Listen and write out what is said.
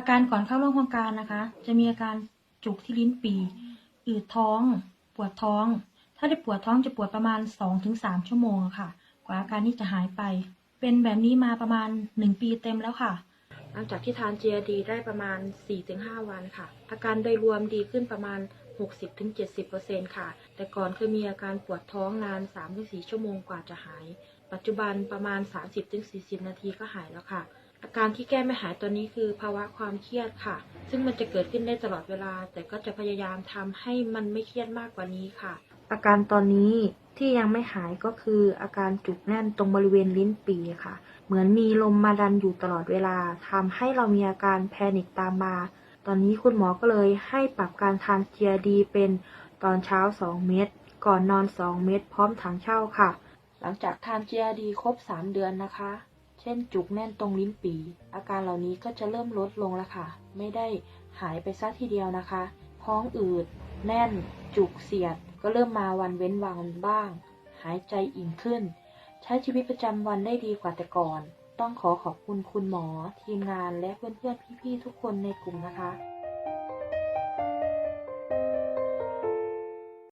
อาการก่อนเข้าร่วมโครงการนะคะ จะมีอาการจุกที่ลิ้นปีอืดท้อง ปวดท้อง ถ้าได้ปวดท้องจะปวดประมาณ 2-3 ชั่วโมงค่ะ กว่าอาการนี้จะหายไป เป็นแบบนี้มาประมาณ 1 ปีเต็มแล้วค่ะ หลังจากที่ทาน GRD ได้ประมาณ 4-5 วันค่ะ อาการโดยรวมดีขึ้นประมาณ 60-70%ค่ะ แต่ก่อนเคยมีอาการปวดท้องนาน 3-4 ชั่วโมงกว่าจะหาย ปัจจุบันประมาณ 30-40 นาทีก็หายแล้วค่ะ อาการที่แก้ไม่หายตัวนี้คือภาวะความเครียดค่ะ ซึ่งมันจะเกิดขึ้นได้ตลอดเวลา แต่ก็จะพยายามทำให้มันไม่เครียดมากกว่านี้ค่ะ อาการตอนนี้ที่ยังไม่หายก็คืออาการจุกแน่นตรงบริเวณลิ้นปีค่ะ เหมือนมีลมมาดันอยู่ตลอดเวลาทำให้เรามีอาการแพนิคตามมา ตอนนี้คุณหมอก็เลยให้ปรับการทานเจียดีเป็นตอนเช้า 2 เม็ดก่อนนอน 2 เม็ดพร้อมถังเช่าค่ะ หลังจากทานเจียดีครบ 3 เดือนนะคะ เช่นจุกแน่นตรงลิ้นปี อาการเหล่านี้ก็จะเริ่มลดลงแล้วค่ะ ไม่ได้หายไปซะทีเดียวนะคะ ท้องอืด แน่น จุกเสียด ก็เริ่มมาวันเว้นวันบ้าง หายใจอิ่มขึ้น ใช้ชีวิตประจำวันได้ดีกว่าแต่ก่อน ต้องขอขอบคุณคุณหมอ ทีมงานและเพื่อนๆพี่ๆทุกคนในกลุ่มนะคะ